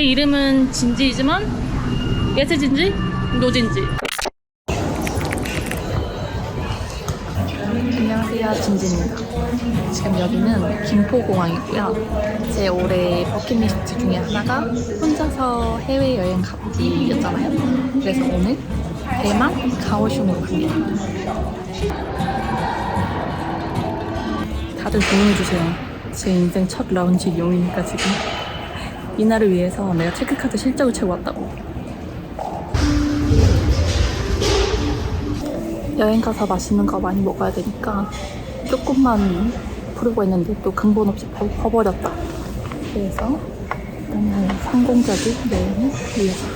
제 이름은 진지이지만 예스 진지, 노 진지. 안녕하세요, 진지입니다. 지금 여기는 김포공항이고요. 제 올해 버킷리스트 중에 하나가 혼자서 해외여행 가기였잖아요. 그래서 오늘 대만 가오슝으로 갑니다. 다들 조용해주세요. 제 인생 첫 라운지 용이니까 지금. 이날을 위해서 내가 체크카드 실적을 채고 왔다고. 여행 가서 맛있는 거 많이 먹어야 되니까 조금만 부르고 했는데 또 근본 없이 퍼- 퍼버렸다. 그래서 일단은 성공적인 여행을 위해서.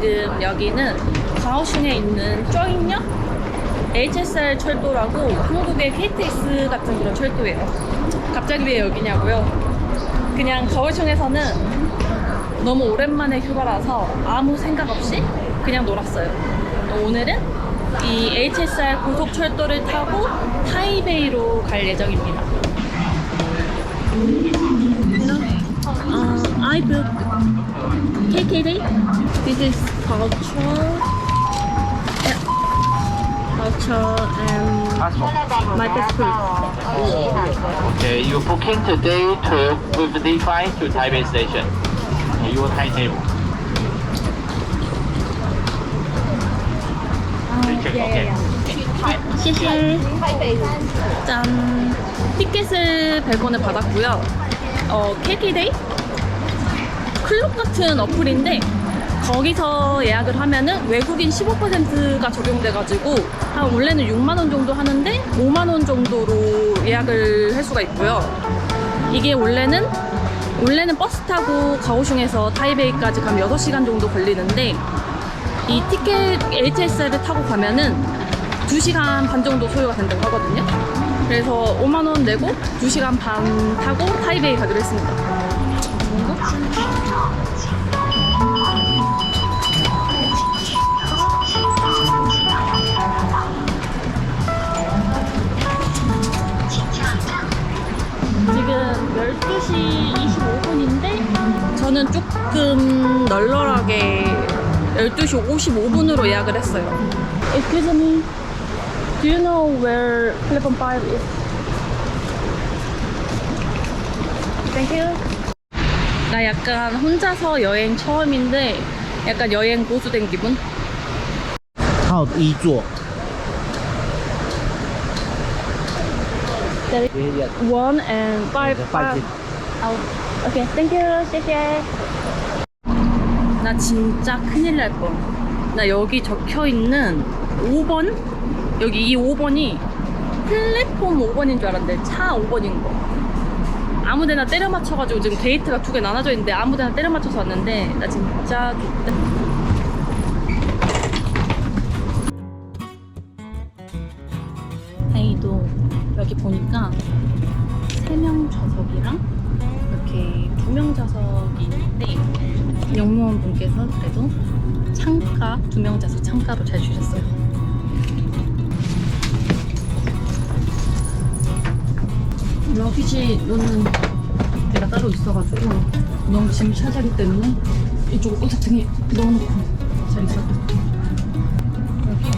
지금 여기는 가오슝에 있는 쩌인역 HSR 철도라고 한국의 KTX 같은 그런 철도예요. 갑자기 왜 여기냐고요? 그냥 가오슝에서는 너무 오랜만에 휴가라서 아무 생각 없이 그냥 놀았어요. 오늘은 이 HSR 고속철도를 타고 타이베이로 갈 예정입니다. Uh, I book KKD. This is culture. Yeah. Culture and my passport. Okay, you booking today to with the flight to Taipei Station. Okay, your timetable. Check, okay. 谢谢. 짠. 티켓을 100원에 받았고요. 어, KT데이? 클럽 같은 어플인데 거기서 예약을 하면은 외국인 15%가 적용돼가지고 한 원래는 6만 원 정도 하는데 5만 원 정도로 예약을 할 수가 있고요. 이게 원래는 원래는 버스 타고 가오슝에서 타이베이까지 가면 6시간 정도 걸리는데 이 티켓 HSR을 타고 가면은 2시간 반 정도 소요가 된다고 하거든요. 그래서 5만 원 내고 2시간 반 타고 타이베이 가기로 했습니다. 지금 12시 25분인데 저는 조금 널널하게 12시 55분으로 예약을 했어요. Excuse me. Do you know where platform 5 is? Thank you. 제가 약간 혼자서 여행 처음인데 약간 여행 고수된 기분? 탑 2조 1 and five. five. 나 진짜 큰일 날 뻔. 나 여기 적혀 있는 5번 여기 이 5번이 플랫폼 5번인 줄 알았는데 차 5번인 거. 아무데나 때려 맞춰가지고 지금 데이트가 두 개 나눠져 있는데 아무데나 때려 맞춰서 왔는데 나 진짜 좋다. 다행히도 여기 보니까 세명 좌석이랑 이렇게 두명 좌석이 있는데 영무원 분께서 그래도 창가 두명 좌석 창가로 잘 주셨어요. 러비지 너는 데가 따로 있어가지고 너무 짐 차자기 때문에 이쪽 옷등에 넣어놓고 잘 있어. 여기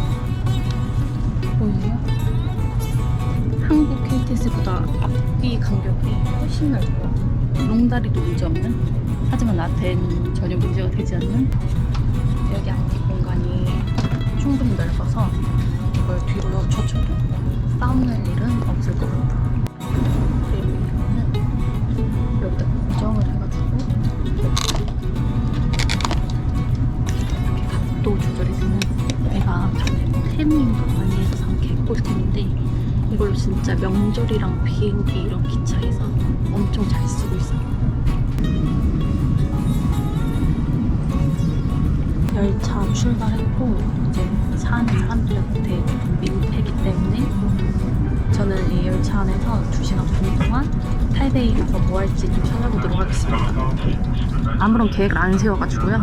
보이세요? 한국 KTX보다 앞뒤 간격이 훨씬 넓고 롱다리도 문제 없는 하지만 나한테는 전혀 문제가 되지 않는 여기 앞뒤 공간이 충분히 넓어서 이걸 뒤로 젖혀도 싸움날 일은 없을 것 같아. 그 진짜 명절이랑 비행기 이런 기차에서 엄청 잘 쓰고 있어요. 열차 출발했고 이제 차 안에 사람들한테 민폐기 때문에 저는 이 열차 안에서 2시간 반 동안 타이베이 가서 뭐 할지 좀 찾아보도록 하겠습니다. 아무런 계획을 안 세워가지고요.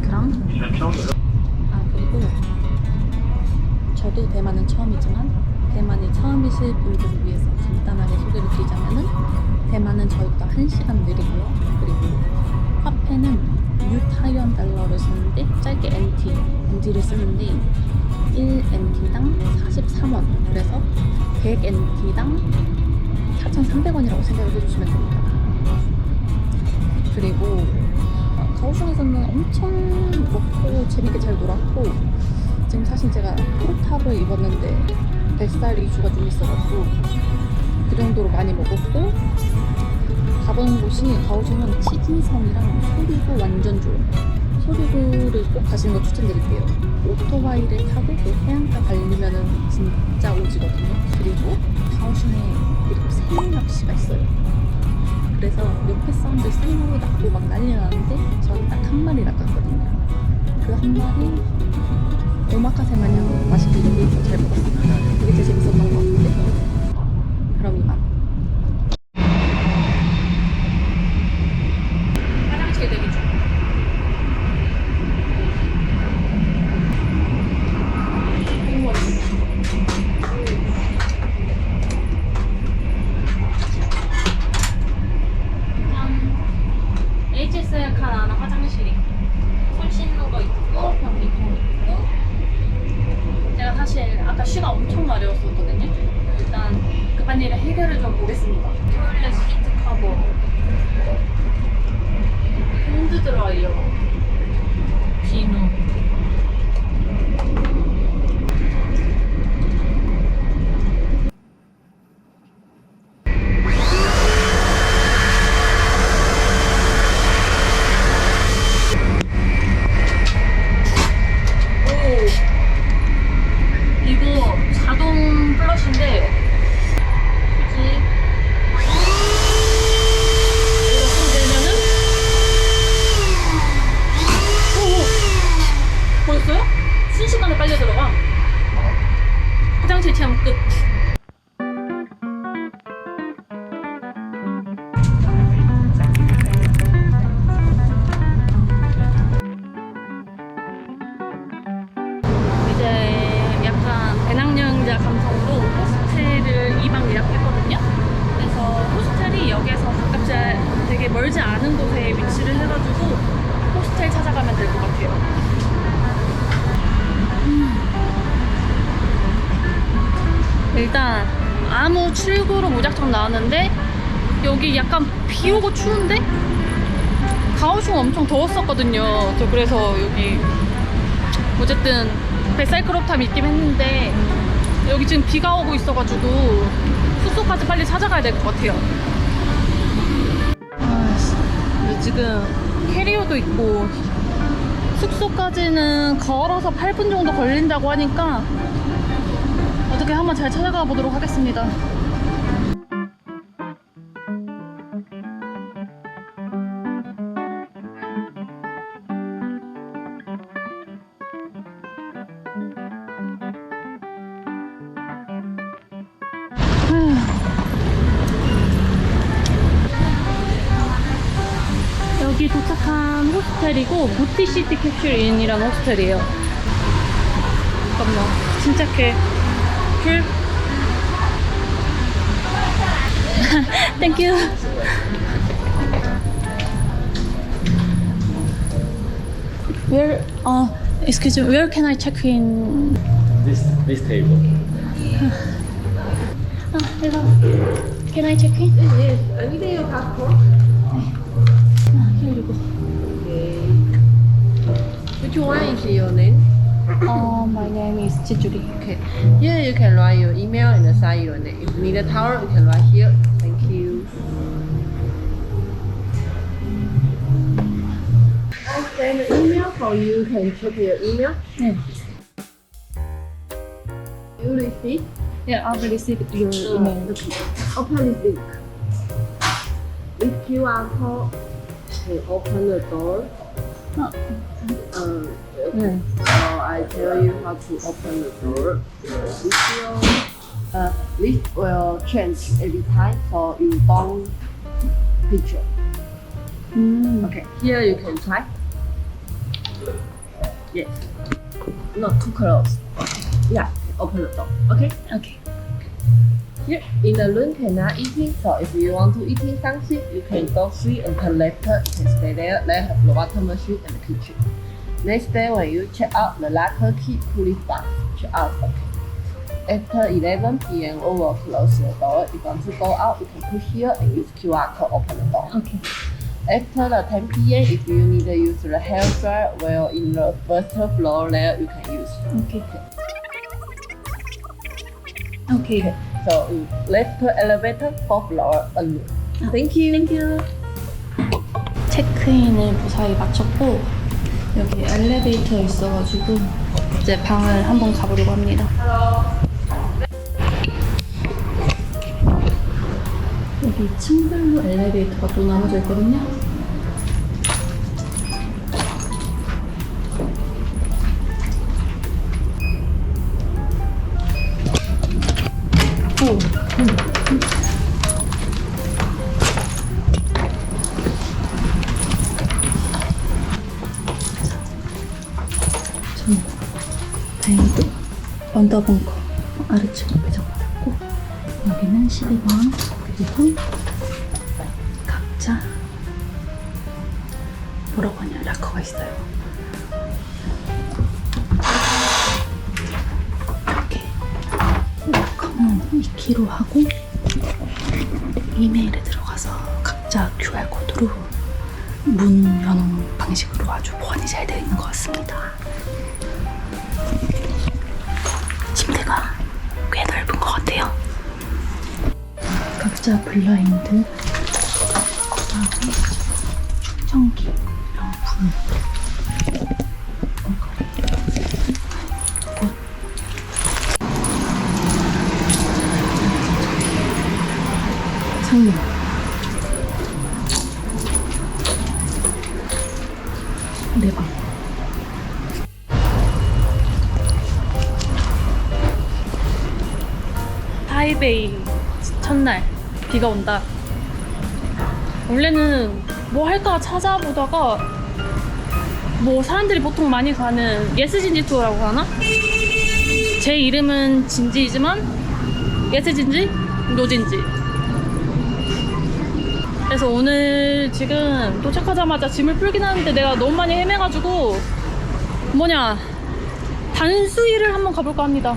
그럼 아 그리고 저도 대만은 처음이지만 대만이 처음이실 분들을 위해서 간단하게 소개를 드리자면은 대만은 저희보다 1시간 느리고요. 그리고 화폐는 뉴타이완 달러를 쓰는데 짧게 NT, NT를 쓰는데 1NT당 43원 그래서 100NT당 4,300원이라고 생각을 해주시면 됩니다. 그리고 어, 가오슝에서는 엄청 먹고 재밌게 잘 놀았고 지금 사실 제가 크롭탑을 입었는데 뱃살 이슈가 좀 있어가지고 그 정도로 많이 먹었고 가본 곳이 가오슝은 치진섬이랑 소리구 완전 좋아요 소리구를 꼭 가시는 거 추천드릴게요. 오토바이를 타고 그 해안가 달리면은 진짜 오지거든요. 그리고 가오슝에 그리고 새우 낚시가 있어요. 그래서 옆에 사람들 새우 낚고 막 난리 나는데 저는 딱 한 마리 낚았거든요. 그 한 마리 오마카세 마냥 맛있게 요리해서 잘 먹었어요 그게 제일 재밌었던 것 같은데 그럼 이만 화장실 대기 중 HSL 칸 안에 화장실이 손 씻는 거 있고 변기통 있고 제가 사실 아까 쉬가 엄청 마려웠었거든요 일단 급한 일을 해결을 좀 보겠습니다 토일렛 시트 커버 핸드 드라이어 비누 오 이거 자동 플러시인데 굳이 이거 손 대면은 오 보였어요? 순식간에 빨려 들어가 화 아무 출구로 무작정 나왔는데 여기 약간 비 오고 추운데 가오슝 엄청 더웠었거든요. 저 그래서 여기 어쨌든 뱃살 크롭탑 있긴 했는데 여기 지금 비가 오고 있어가지고 숙소까지 빨리 찾아가야 될 것 같아요. 근데 지금 캐리어도 있고 숙소까지는 걸어서 8분 정도 걸린다고 하니까 어떻게 한번 잘 찾아가 보도록 하겠습니다. 여기 도착한 호스텔이고 부티시티 캡슐인이라는 호스텔이에요. 잠깐만, 침착해. Thank you. Where? Oh, excuse me. Where can I check in? This this table. Oh, hello. Can I check in? Yes. I need your passport. Ah, here you go. Okay. Which one is your name? Oh, my name is Chichuri. Okay. here you can write your email and assign your name. If you need a towel, you can write here. Thank you. I'll send an email for you. Can check your email? Yeah. You receive? Yeah, I've received your email. Okay. Open the link. With QR code, you can open the door. Oh. Uh, okay. yeah. I tell you how to open the door, This will, uh, this will change every time for your own picture. Mm. Okay, here you can try. Yes, not too close. Yeah, open the door. Okay, okay. Here in the room cannot eating, so if you want to eating something, you can go free and collect it. You can stay there. They have the water machine and the kitchen. Next day when you check out, the locker key pull it down. Check out. Okay. After 11 p.m. we will close the door. If you want to go out, you can push here and use QR code open the door. 오케이. After the 10 p.m., if you need to use the hair dryer, well, in the first floor there, you can use. 오케이. 오케이. So you left elevator, fourth floor alone. Thank you. Thank you. 체크인을 무사히 마쳤고 여기 엘리베이터 있어가지고 이제 방을 한번 가보려고 합니다. 여기 층별로 엘리베이터가 또 나눠져 있거든요. 언더벙커 아래층 배정 받았고 여기는 12번 그리고 각자 뭐라고 하냐 락커가 있어요 이렇게 락커는 2kg 하고 이메일에 들어가서 각자 QR코드로 문 여는 방식으로 아주 보안이 잘 되어 있는 것 같습니다. 침대가 꽤 넓은 것 같아요. 각자 블라인드, 그다음에 충전기, 불, 옷. 창 비가 온다. 원래는 뭐 할까 찾아보다가 뭐 사람들이 보통 많이 가는 예스진지 투어라고 하나? 제 이름은 진지이지만 예스진지 노진지. 그래서 오늘 지금 도착하자마자 짐을 풀긴 하는데 내가 너무 많이 헤매가지고 뭐냐 단수일을 한번 가볼까 합니다.